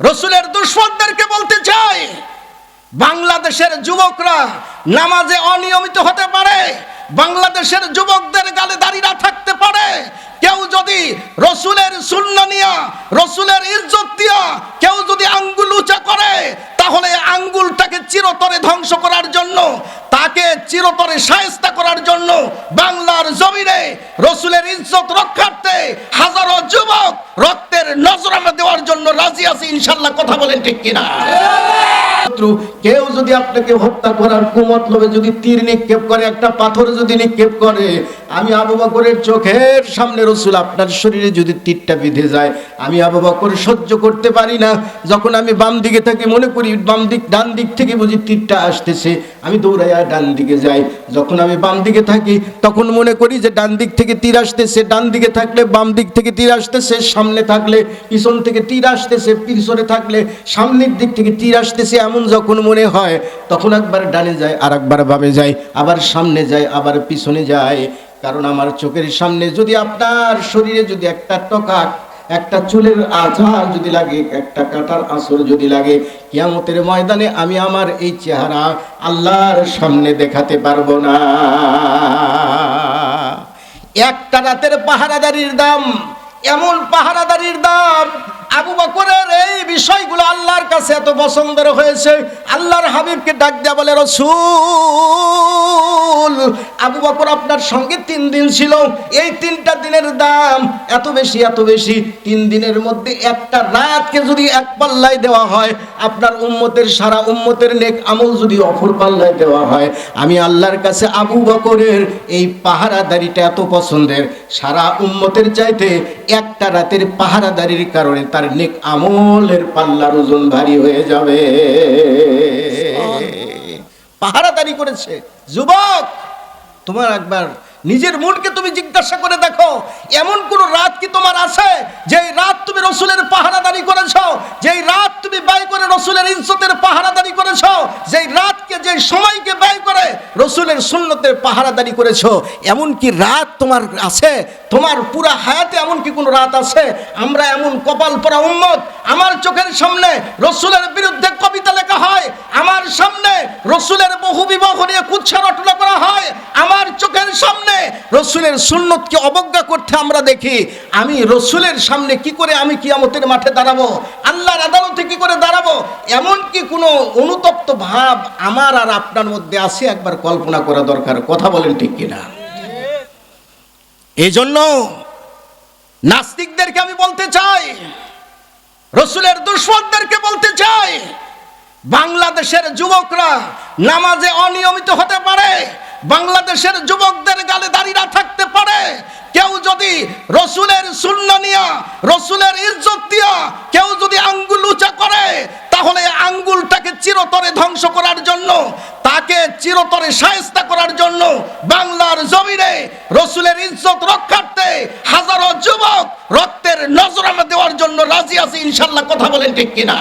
রসুলের দুশ্মনদেরকে বলতে চাই, বাংলাদেশের যুবকরা নামাজে অনিয়মিত হতে পারে, বাংলাদেশের যুবকদের গালে দাঁড়িয়ে থাকতে পারে। কেউ যদি রসুলের শূন্য নিয়া, রসুলের ইজ্জত দিয়া কেউ যদি আঙ্গুল উঁচা করে, তাহলে আঙ্গুলটাকে চিরতরে ধ্বংস করার জন্য, তাকে চিরতরে সায়স্তা করার জন্য বাংলার জমিনে রসুলের ইজ্জত রক্ষার্থে হাজারো যুবক রক্তের নজরানা দেওয়ার জন্য রাজি আছে, ইনশাল্লাহ কথা বলেন ঠিক কিনা। কেউ যদি আপনাকে হত্যা করার কুমতলবে যদি তীর নিক্ষেপ করে, একটা পাথর যদি নিক্ষেপ করে, আমি আবু বকরের চোখের সামনে রসুল আপনার শরীরে যদি তীরটা বিঁধে যায়, আমি আবু বকর সহ্য করতে পারি না। যখন আমি বাম দিকে থাকি, মনে করি বাম দিক, ডান দিক থেকে বুঝি তীরটা আসতেছে, আমি দৌড়াইয়া ডান দিকে যাই। যখন আমি বাম দিকে থাকি, তখন মনে করি যে ডান দিক থেকে তীর আসতেছে, ডান দিকে থাকলে বাম দিক থেকে তীর আসতেছে, সামনে থাকলে পিছন থেকে তীর আসতেছে, পিছনে থাকলে সামনের দিক থেকে তীর আসতেছে, এমন যখন মনে হয়, তখন একবার ডানে যায় আর একবার বামে যায়, আবার সামনে যায়, আবার পিছনে যায়। কারণ আমার চোখের সামনে যদি আপনার শরীরে যদি একটা টকা একটা চুলের আঝার যদি লাগে, একটা কাটার আসর যদি লাগে, কিয়ামতের ময়দানে আমি আমার এই চেহারা আল্লাহর সামনে দেখাতে পারব না। একটা রাতের পাহারাদারির দাম, এমন পাহারাদারির দাম আবু বকরের এই বিষয়গুলো আল্লাহর কাছে এত পছন্দের হয়েছে। আল্লাহর হাবিবকে ডাক দেয়া বলে, রসুল, আবু বকর আপনার সঙ্গে তিন দিন ছিল। এই তিনটা দিনের দাম এত বেশি এত বেশি। তিন দিনের মধ্যে একটা রাতকে যদি এক পাল্লায় দেওয়া হয়, আপনার উম্মতের সারা উম্মতের নেক আমল যদি অফর পাল্লায় দেওয়া হয়, আমি আল্লাহর কাছে আবু বকরের এই পাহারাদারিটা এত পছন্দের। সারা উম্মতের চাইতে একটা রাতের পাহারাদারির কারণে তার নেক আমলের পাল্লার ওজন ভারী হয়ে যাবে। পাহারাদারি করেছে। যুবক, তোমার একবার নিজের মনকে তুমি জিজ্ঞাসা করে দেখো, এমন কোন রাত কি তোমার আছে, যেই রাত তুমি রসুলের পাহারাদারি করেছ, যেই রাত তুমি ব্যয় করে রসুলের ইজ্জতের পাহারাদারি করেছ, যেই রাতকে যেই সময়কে ব্যয় করে রসুলের সুন্নতের পাহারাদারি করেছ। এমন কি রাত তোমার আছে? তোমার পুরা হায়াতে এমন কি কোনো রাত আছে? আমরা এমন কপাল পরা উম্মত আমার চোখের সামনে রসুলের বিরুদ্ধে কবিতা লেখা হয়, আমার সামনে রসুলের বহু বিবাহ নিয়ে কুচ্ছা রটনা করা হয়, আমার চোখের সামনে রসুলের সুন্নতকে অবজ্ঞা করতে আমরা দেখি, আমি রসুলের সামনে কি করে আমি কিয়ামতের মাঠে দাঁড়াবো, আল্লাহর আদালতে কি করে দাঁড়াবো এমন কি কোনো অনুতপ্ত ভাব আমার আর আপনার মধ্যে আছে একবার কল্পনা করা দরকার, কথা বলেন ঠিক কিনা? এই জন্য নাস্তিকদেরকে আমি বলতে চাই রসুলের দুশ্মনদেরকে বলতে চাই, বাংলাদেশের যুবকরা নামাজে অনিয়মিত হতে পারে, বাংলাদেশের যুবকদের গালে দাঁড়িয়ে থাকতে পারে। কেউ যদি রসুলের শূন্য নিয়া, রসুলের ইজ্জত দিয়া কেউ যদি আঙ্গুল উঁচা করে, তাহলে আঙ্গুলটাকে চিরতরে ধ্বংস করার জন্য, তাকে চিরতরে সায়স্তা করার জন্য বাংলার জমিনে রসুলের ইজ্জত রক্ষার্থে হাজারো যুবক রক্তের নজরানা জন্য রাজি আছে, ইনশাল্লাহ কথা বলেন ঠিক কিনা।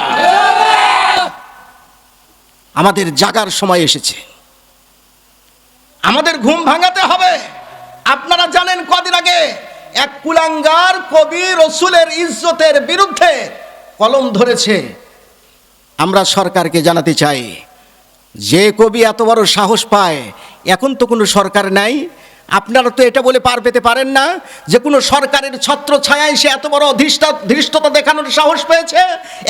আমাদের জাগার সময় এসেছে। আমাদের ঘুম ভাঙাতে হবে। আপনারা জানেন কদিন আগে এক কুলাঙ্গার কবি রসুলের ইজ্জতের বিরুদ্ধে কলম ধরেছে। আমরা সরকারকে জানাতে চাই, যে কবি এত বড় সাহস পায়, এখন তো কোনো সরকার নাই আপনারা তো এটা বলে পার পেতে পারেন না যে কোনো সরকারের ছত্র ছায়ায় সে এত বড় ধৃষ্টা ধৃষ্টতা দেখানোর সাহস পেয়েছে।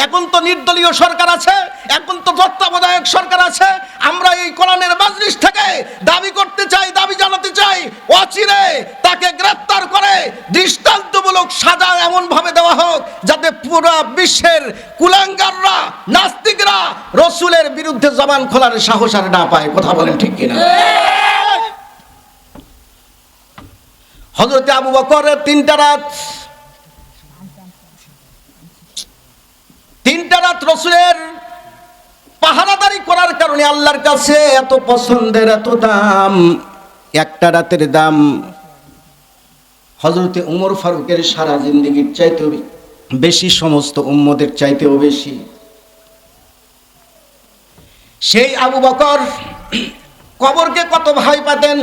এখন তো নির্দলীয় সরকার আছে, এখন তো তত্ত্বাবধায়ক সরকার আছে। আমরা এই কোরআনের মাজলিস থেকে দাবি করতে চাই, দাবি জানাতে চাই, অচিরে তাকে গ্রেপ্তার করে দৃষ্টান্তমূলক সাজা এমন ভাবে দেওয়া হোক যাতে পুরো বিশ্বের কুলাঙ্গাররা, নাস্তিকরা রসুলের বিরুদ্ধে জবান খোলার সাহস আর না পায়। কথা বলেন ঠিক কিনা? হজরতে আবু বকরের তিনটা রাত। তিনটা রাত রসুলের পাহারাদারি করার কারণে আল্লাহর কাছে এত পছন্দের এত দাম, একটা রাতের দাম হজরতে উমর ফারুকের সারা জিন্দগির চাইতেও বেশি, সমস্ত উম্মদের চাইতেও বেশি। সেই আবু বকর কবরকে কত ভয় পাতেন?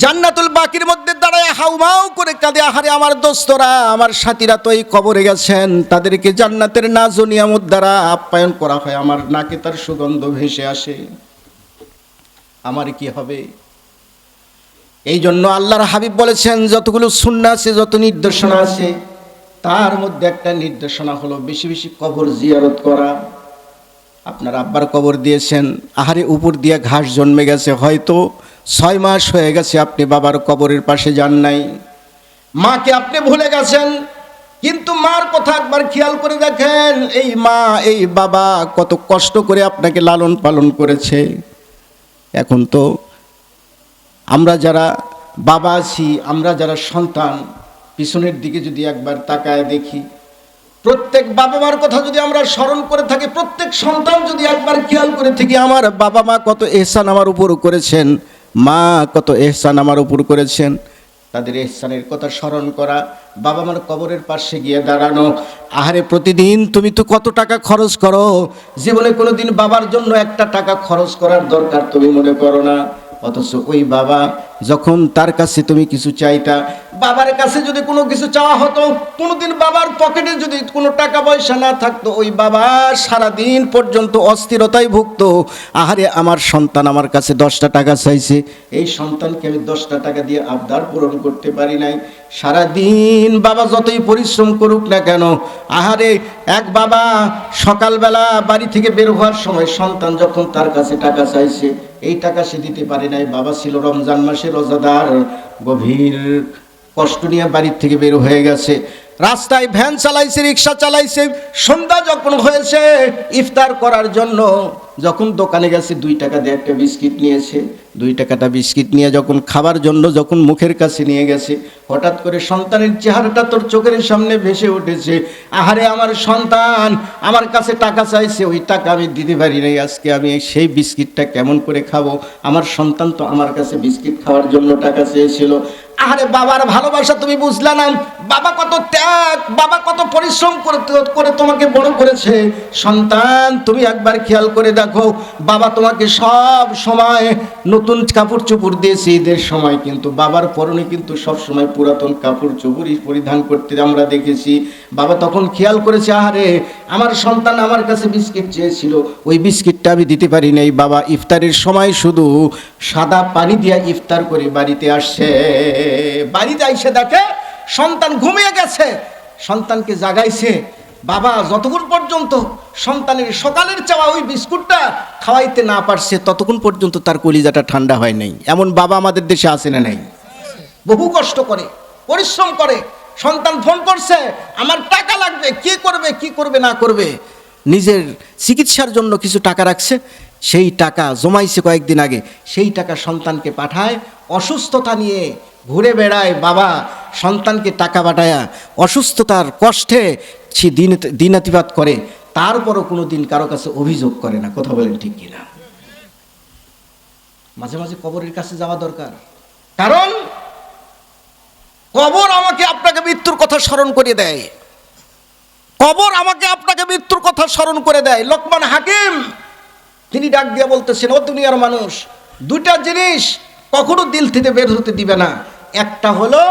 জান্নাতুল বাকির মধ্যে দাঁড়ায় হাউমাউ করে কাঁদে, আহারে আমার দোস্তরা, আমার সাথীরা তো এই কবরে গেছেন। তাদেরকে জান্নাতের নাজ নিয়ামত দ্বারা আপ্যায়ন করা হয়। আমার নাকে তার সুগন্ধ ভেসে আসে। আমার কি হবে? এই জন্য আল্লাহর হাবিব বলেছেন, যতগুলো সুন্না আছে, যত নির্দেশনা আছে, তার মধ্যে একটা নির্দেশনা হলো বেশি বেশি কবর জিয়ারত করা। আপনার আব্বার কবর দিয়েছেন। আহারে উপর দিয়ে ঘাস জন্মে গেছে, হয়তো ছয় মাস হয়ে গেছে আপনি বাবার কবরের পাশে যান নাই। মাকে আপনি ভুলে গেছেন, কিন্তু মার কথা একবার খেয়াল করে দেখেন, এই মা, এই বাবা কত কষ্ট করে আপনাকে লালন পালন করেছে। এখন তো আমরা যারা বাবা আছি, আমরা যারা সন্তান, পিছনের দিকে যদি একবার তাকায় দেখি, প্রত্যেক বাবা মার কথা যদি আমরা স্মরণ করে থাকি, প্রত্যেক সন্তান যদি একবার খেয়াল করে থাকি আমার বাবা মা কত এহসান আমার উপর করেছেন। মা কত এহসান আমার উপর করেছেন। তাদের এহসানের কথা স্মরণ করা, বাবা মার কবরের পাশে গিয়ে দাঁড়ানো, আহারে প্রতিদিন তুমি তো কত টাকা খরচ করো? জীবনে কোনোদিন বাবার জন্য একটা টাকা খরচ করার দরকার তুমি মনে করো না। অথচ ওই বাবা যখন তার কাছে তুমি কিছু চাইতা, বাবার কাছে যদি কোনো কিছু চাওয়া হতো, কোনোদিন বাবার পকেটে যদি কোনো টাকা পয়সা না থাকতো, ওই বাবা সারাদিন পর্যন্ত অস্থিরতায় ভুগতো। আহারে, আমার সন্তান আমার কাছে দশটা টাকা চাইছে। এই সন্তানকে আমি দশটা টাকা দিয়ে আবদার পূরণ করতে পারি নাই। সারাদিন বাবা যতই পরিশ্রম করুক না কেন, আহারে, এক বাবা সকালবেলা বাড়ি থেকে বের হওয়ার সময় সন্তান যখন তার কাছে টাকা চাইছে, এই টাকা সে দিতে পারে নাই। বাবা ছিল রমজান মাসে রোজাদার, গভীর কষ্ট নিয়ে বাড়ির থেকে বের হয়ে গেছে। রাস্তায় ভ্যান চালাইছে, রিক্সা চালাইছে, সন্ধ্যা যখন হয়েছে, ইফতার করার জন্য যখন দোকানে গেছে, দুই টাকা দিয়ে একটা বিস্কিট নিয়েছে। দুই টাকাটা বিস্কিট নিয়ে যখন খাবার জন্য যখন মুখের কাছে নিয়ে গেছে, হঠাৎ করে সন্তানের চেহারাটা তোর চোখের সামনে ভেসে উঠেছে। আহারে আমার সন্তান, আমার কাছে টাকা চাইছে, ওই টাকা আমি দিতে পারি নাই, আজকে আমি সেই বিস্কিটটা কেমন করে খাব? আমার সন্তান তো আমার কাছে বিস্কিট খাওয়ার জন্য টাকা চেয়েছিল। আরে বাবার ভালোবাসা তুমি বুঝলা না। বাবা কত ত্যাগ, বাবা কত পরিশ্রম করে করে তোমাকে বড় করেছে। সন্তান, তুমি একবার খেয়াল করে দেখো, বাবা তোমাকে সব সময় নতুন কাপড় চোপড় দিয়েছে ঈদের সময় কিন্তু, বাবার পরনে কিন্তু সব সময় পুরাতন কাপড় চোপড়ই পরিধান করতে আমরা দেখেছি। বাবা তখন খেয়াল করেছে, আহারে, আমার সন্তান আমার কাছে বিস্কিট চেয়েছিল। ওই বিস্কিটটা আমি দিতে পারি নাই। বাবা ইফতারের সময় শুধু সাদা পানি দিয়া ইফতার করে বাড়িতে আসছে। বাড়িতে আইসে দেখে সন্তান ঘুমিয়ে গেছে, সন্তানকে জাগাইছে। বাবা যতক্ষণ পর্যন্ত সন্তানের সকালের চাওয়া ওই বিস্কুটটা খাওয়াইতে না পারছে, ততক্ষণ পর্যন্ত তার কলিজাটা ঠান্ডা হয় নাই। এমন বাবা আমাদের দেশে আসে না নাই? বহু কষ্ট করে, পরিশ্রম করে সন্তান ফোন করছে, আমার টাকা লাগবে, কি করবে কি করবে, না করবে? নিজের চিকিৎসার জন্য কিছু টাকা রাখছে, সেই টাকা জমাইছে কয়েকদিন আগে, সেই টাকা সন্তানকে পাঠায়, অসুস্থতা নিয়ে ঘুরে বেড়ায়, বাবা, সন্তানকে টাকা পাঠায়া, অসুস্থতার কষ্টে সে দিন দিনাতিপাত করে, তারপরও কোনো দিন কারও কাছে অভিযোগ করে না। কথা বলেন ঠিক কিনা? মাঝে মাঝে কবরের কাছে যাওয়া দরকার। কারণ কবর আমাকে আপনাকে মৃত্যুর কথা স্মরণ করে দেয়। কবর আমাকে আপনাকে মৃত্যুর কথা স্মরণ করে দেয়। লোকমান হাকিম, তিনি ডাক দিয়ে বলতেছেন, ও দুনিয়ার মানুষ দুটা জিনিস কখনো দিল থেকে বের হতে দিবে না। একটা হলো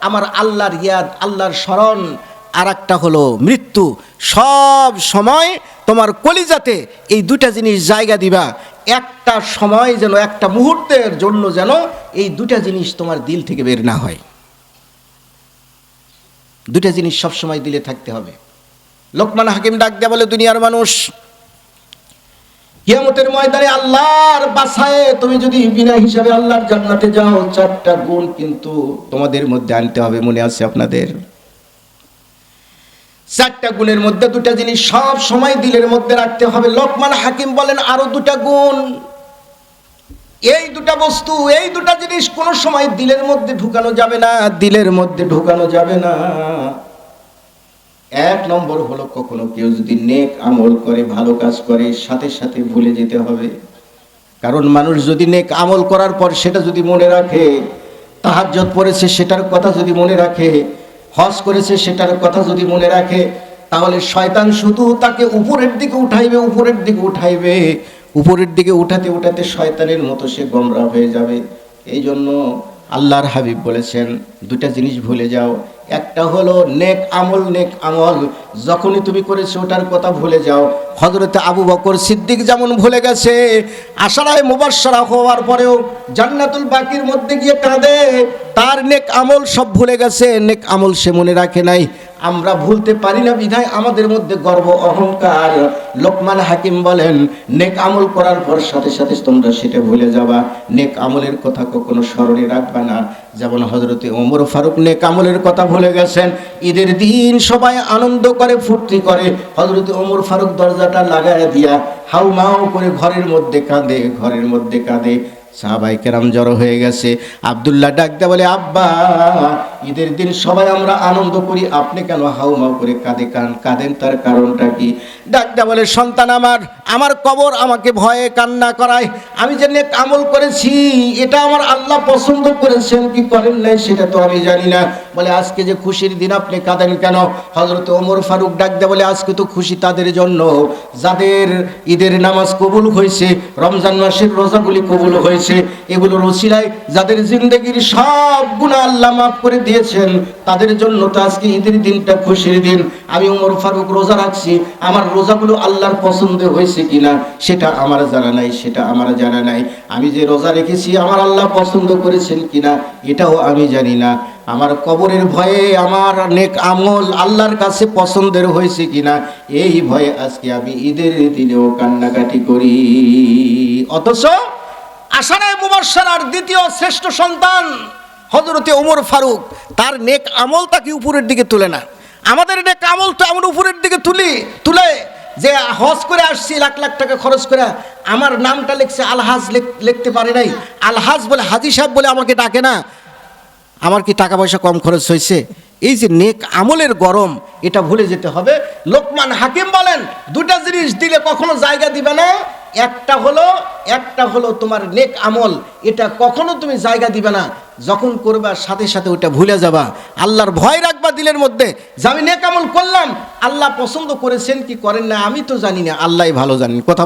আমার আল্লাহর ইয়াদ, আল্লাহর স্মরণ আর একটা হলো মৃত্যু। সব সময় তোমার কলিজাতে এই দুটা জিনিস জায়গা দিবা। একটা সময় যেন, একটা মুহূর্তের জন্য যেন এই দুটা জিনিস তোমার দিল থেকে বের না হয়। দুটা জিনিস সবসময় দিলে থাকতে হবে। লোকমান হাকিম ডাক দেয়া বলে, দুনিয়ার মানুষ, কিয়ামতের ময়দানে আল্লাহর বাসায় তুমি যদি বিনা হিসাবে আল্লাহর জান্নাতে যাও, চারটা গুণ কিন্তু তোমাদের মধ্যে আনতে হবে, মনে আছে আপনাদের? চারটা গুণের মধ্যে দুটা জিনিস সব সময় দিলের মধ্যে রাখতে হবে। লোকমান হাকিম বলেন, আরও দুটা গুণ। এই দুটা বস্তু, এই দুটা জিনিস কোনো সময় দিলের মধ্যে ঢুকানো যাবে না, দিলের মধ্যে ঢুকানো যাবে না। এক নম্বর হলো কখনো কেউ যদি নেক আমল করে, ভালো কাজ করে, সাথে সাথে ভুলে যেতে হবে। কারণ মানুষ যদি নেক আমল করার পর সেটা যদি মনে রাখে তাহাজ্জত পড়েছে সেটার কথা যদি মনে রাখে, হজ করেছে সেটার কথা যদি মনে রাখে, তাহলে শয়তান শুধু তাকে উপরের দিকে উঠাইবে, উপরের দিকে উঠাইবে। উপরের দিকে উঠাতে উঠাতে শয়তানের মতো সে গমরা হয়ে যাবে। এই জন্য আল্লাহর হাবিব বলেছেন দুটা জিনিস ভুলে যাও। একটা হলো নেক আমল নেক আমল। যখনই তুমি করেছ ওটার কথা ভুলে যাও। হজরতে আবু বকর সিদ্দিক যেমন ভুলে গেছে, আশারায় মুবাসরা হওয়ার পরেও জান্নাতুল বাকির মধ্যে গিয়ে কাঁদে। তার নেক আমল সব ভুলে গেছে, নেক আমল সে মনে রাখে নাই। আমরা ভুলতে পারি না বিধায় আমাদের মধ্যে গর্ব, অহংকার। লোকমান হাকিম বলেন, নেক আমল করার পর সাথে সাথে তোমরা সেটা ভুলে যাবা। নেক আমলের কথা কখনো স্মরণে রাখবা না। যেমন হজরতে ওমর ফারুক নেক আমলের কথা ভুলে গেছেন। ঈদের দিন সবাই আনন্দ করে, ফুর্তি করে। হজরতে ওমর ফারুক দরজাটা লাগায় দিয়া হাউ মাউ করে ঘরের মধ্যে কাঁদে, ঘরের মধ্যে কাঁদে। সাহাবাই কেরাম জড়ো হয়ে গেছে। আবদুল্লাহ ডাকতে বলে, আব্বা, ঈদের দিন সবাই আমরা আনন্দ করি। আপনি কেন হাউমাউ করে কাঁদে কান? কাঁদেন তার কারণটা কি? ডাকতে বলে, সন্তান আমার আমার কবর আমাকে ভয়ে কান্না করায়। আমি যে নেক আমল করেছি, এটা আমার আল্লাহ পছন্দ করেছেন, কি করেন নাই সেটা তো আমি জানি না। বলে, আজকে যে খুশির দিন, আপনি কাঁদেন কেন? হজরত ওমর ফারুক ডাকতে বলে, আজকে তো খুশি তাদের জন্য। যাদের ঈদের নামাজ কবুল হয়েছে, রমজান মাসের রোজাগুলি কবুল হয়েছে এগুলো রসিলায় যাদের জিন্দগির সব গুণা আল্লাহ মাফ করে দিয়েছেন, তাদের জন্য তো আজকে ঈদের দিনটা খুশির দিন। আমি ওমর ফারুক রোজা রাখছি, আমার রোজাগুলো আল্লাহর পছন্দ হয়েছে। কিনা, সেটা আমার জানা নাই, সেটা আমার জানা নাই। আমি যে রোজা রেখেছি, আমার আল্লাহ পছন্দ করেছেন কিনা, এটাও আমি জানি না। আমার কবরের ভয়ে আমার নেক আমল আল্লাহর কাছে পছন্দের হয়েছে কিনা, এই ভয়ে আজকে আমি ঈদের দিনেও কান্নাকাটি করি। অথচ আশারায় মুবাসার দ্বিতীয় শ্রেষ্ঠ সন্তান হজরতে ওমর ফারুক, তার নেক আমল তাকে উপরের দিকে তুলে না। আমাদের নেক আমল তো এমন উপরের দিকে তুলি তুলে যে হজ করে আসছি, লাখ লাখ টাকা খরচ করে, আমার নামটা লিখছে আলহাজ, লিখ- লিখতে পারে নাই। আলহাজ বলে, হাজি সাহেব বলে আমাকে ডাকে না। আমার কি টাকা পয়সা কম খরচ হয়েছে? এই যে নেক আমলের গরম, এটা ভুলে যেতে হবে। লোকমান হাকিম বলেন, দুটা জিনিস দিলে কখনো জায়গা দিবে না। একটা হলো একটা হলো তোমার নেক আমল, এটা কখনো তুমি জায়গা দিবে না। যখন করবা, সাথে সাথে ওটা ভুলে যাবা। আল্লাহর ভয় রাখবা দিলের মধ্যে, যে আমি নেক আমল করলাম, আল্লাহ পছন্দ করেছেন কি করেন না, আমি তো জানি না আল্লাহ ভালো জানেন। কথা